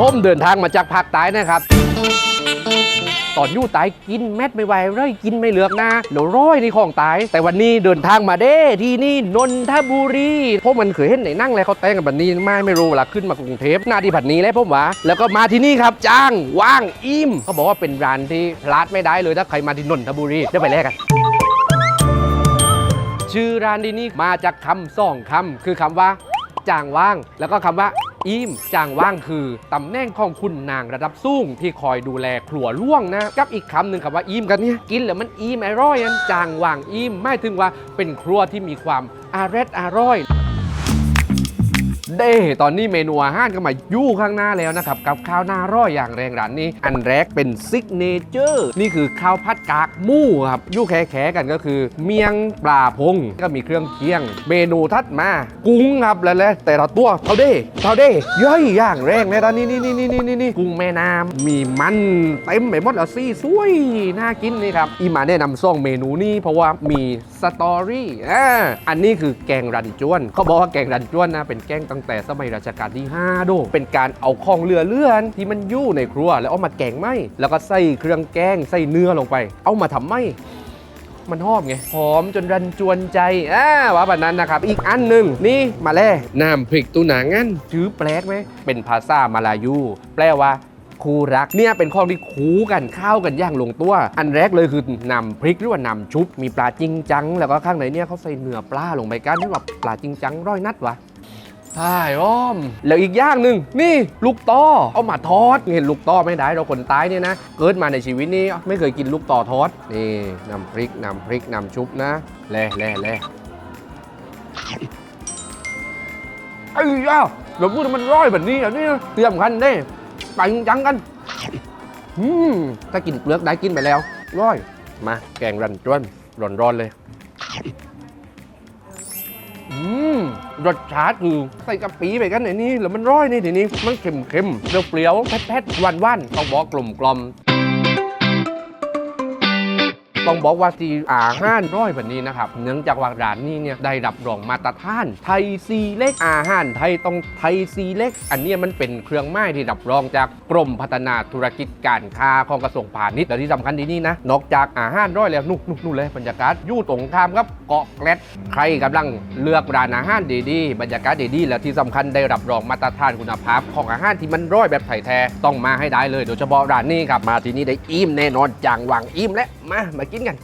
ผมเดินทางมาจากภาคใต้นะครับ ตอนอยู่ตายกินแมดไม่ไหวเลยกินไม่เหลือกนะเดี๋ยวร้อยในของตาย แต่วันนี้เดินทางมาเด้ที่นี่นนทบุรีพวกมันเคยเห็นไหนนั่งเลยเขาแต่งกันแบบนี้ไม่ไม่รู้เวลาขึ้นมากรุงเทพหน้าที่ผัดนี้แล้วผมว่าแล้วก็มาที่นี่ครับจ้างว่างอิ่มเขาบอกว่าเป็นร้านที่พลาดไม่ได้เลยถ้าใครมาที่นนทบุรีเดี๋ยวไปแลกกันชื่อร้านที่นี่มาจากคำสองคำคือคำว่าจางว่าง แล้วก็คำว่า อิ่มจางว่างคือตำแหน่งของคุณนางระดับสูงที่คอยดูแลครัวล่วงนะ กับอีกคำหนึ่งคำว่าอิ่มกันเนี่ยกินแล้วมันอิ่มอร่อยจางว่างอิ่มไม่ถึงว่าเป็นครัวที่มีความอาเรดอร่อย เด้ตอนนี้เมนูอาหารก็มายู่ข้างหน้าแล้วนะครับ กับข้าวหน้าร่อยอย่างแรงร้านนี้ อันแรกเป็นซิกเนเจอร์นี่คือข้าวผัดกากหมูครับยู่แค่ๆกันก็คือ เมียงปลาพงก็มีเครื่องเคียง เมนูทัดมา กุ้งครับแล้วแหละแต่ละตัวเท่าเด้เท่าเด้ย่อยอย่างแรงเลยตอนนี้นี่นี่นี่นี่นี่กุ้งแม่น้ำมีมันเต็มไปหมดแล้วซี่สวยน่ากินนี่ครับอีมาแนะนำซ่องเมนูนี้เพราะว่ามีสตอรี่อ่าอันนี้คือแกงรันจวนเขาบอกว่าแกงรันจวนนะเป็นแกงตั้งแต่สมัยรัชกาลที่5โดเป็นการเอาของเรือเลื่อนที่มันอยู่ในครัวแล้วเอามาแกงไหมแล้วก็ใส่เครื่องแกงใส่เนื้อลงไป เอามาทำไหมมันหอมไงหอมจนรันจวนใจอ่าว่าแบบนั้นนะครับ อีกอันหนึ่งนี่มาแล่น้ำพริกตูหนางั้นชื่อแปลกไหมเป็นภาษามาลายู แปลว่าคู่รักเนี่ยเป็นของที่คูกันข้าวกันย่างลงตัว อันแรกเลยคือนำพริกหรือว่านำชุบมีปลาจริงจัง แล้วก็ข้างในเนี่ยเขาใส่เนื้อปลาลงไปกันที่ว่าปลาจริงจังร้อยนัดวะ ใช่อ้อม แล้วอีกอย่างหนึ่งนี่ลูกต้อเอามาทอด เห็นลูกต้อไม่ได้เราคนตายเนี่ยนะ เกิดมาในชีวิตนี้ไม่เคยกินลูกต่อทอด นี่น้ำพริกน้ำพริกน้ำชุบนะแล่แล่แล่ไอ้ย่าเราพูดว่ามันร้อยแบบนี้อันนี้เตรียมกันเด้ไปจริงจังกันอืมถ้ากินเปลือกได้กินไปแล้วร้อย มาแกงรันจวนร้อนๆเลย อืมรสชาติคือใส่กะปิไปกันหนนี่แล้วมันร้อยนี่ทีนี้มันเค็มเค็มๆเปรี้ยวๆแพทๆหวานหวานๆต้องบอกกลมกลม ต้องบอกว่าที่อาหารร้อยแบบนี้นะครับ เนื่องจากว่าร้านนี้เนี่ยได้รับรองมาตรฐาน ไทยซีเล็กอาหารไทยต้องไทยซีเล็ก อันนี้มันเป็นเครื่องไม้ที่รับรองจากกรมพัฒนาธุรกิจการค้าของกระทรวงพาณิชย์และที่สำคัญที่นี่นะ นอกจากอาหารร้อยแล้วนู่นนู่นนู่นเลยบรรยากาศยู่ตรงข้ามครับเกาะแกลดใครกำลังเลือกร้านอาหารดีๆ บรรยากาศดีๆและที่สำคัญได้รับรองมาตรฐานคุณภาพ ของอาหารที่มันร้อยแบบไทยแท้ต้องมาให้ได้เลย โดยเฉพาะร้านนี้ครับมาที่นี่ได้อิ่มแน่นอนจางหวังอิ่มและมามากินกัน